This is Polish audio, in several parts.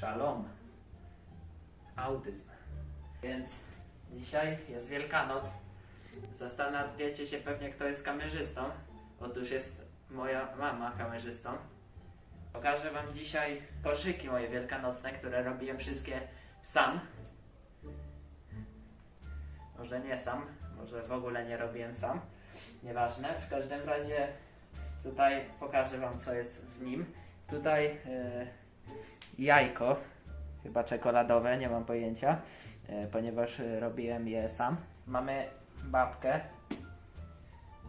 Szalom. Autyzm. Więc dzisiaj jest Wielkanoc. Zastanawiacie się pewnie, kto jest kamerzystą. Otóż jest moja mama kamerzystą. Pokażę Wam dzisiaj koszyki moje wielkanocne, które robiłem wszystkie sam. Może nie sam, może w ogóle nie robiłem sam. Nieważne. W każdym razie tutaj pokażę Wam, co jest w nim. Tutaj e, jajko, chyba czekoladowe, nie mam pojęcia, e, ponieważ robiłem je sam. Mamy babkę,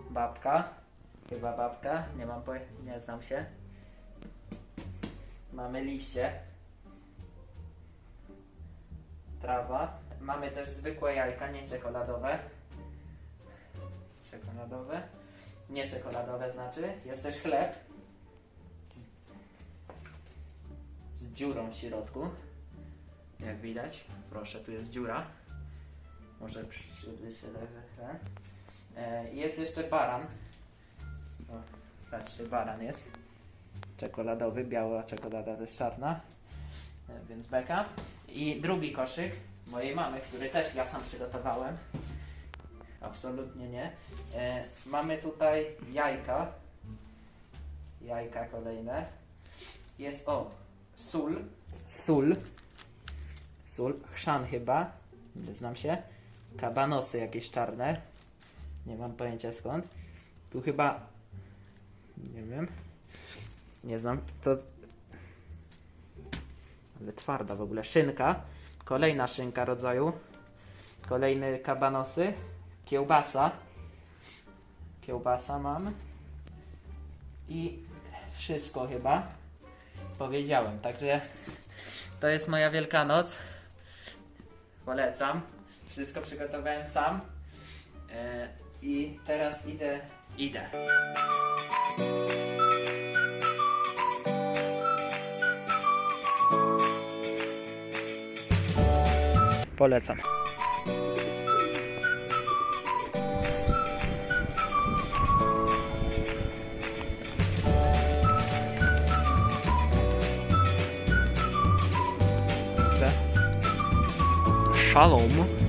babka, chyba babka, nie mam pojęcia, nie znam się. Mamy liście, trawa. Mamy też zwykłe jajka, nie czekoladowe. Czekoladowe. Nie czekoladowe znaczy. Jest też chleb. Dziurą w środku. Jak widać. Proszę, tu jest dziura. Może przyjrzy się chwilę. E, Jest jeszcze baran. O, patrzcie, baran jest. Czekoladowy, biała czekolada też czarna. E, Więc beka. I drugi koszyk mojej mamy, który też ja sam przygotowałem. Absolutnie nie. E, mamy tutaj jajka. Jajka kolejne. Jest o, sól. Sól. Sól. Chrzan chyba. Nie znam się. Kabanosy jakieś czarne. Nie mam pojęcia skąd. Tu chyba. Nie wiem. Nie znam. To. Ale twarda w ogóle. Szynka. Kolejna szynka rodzaju. Kolejne kabanosy. Kiełbasa. Kiełbasa mam. I wszystko chyba powiedziałem. Także to jest moja Wielkanoc. Polecam. Wszystko przygotowałem sam. E, I teraz idę. Idę. Polecam. Shalom.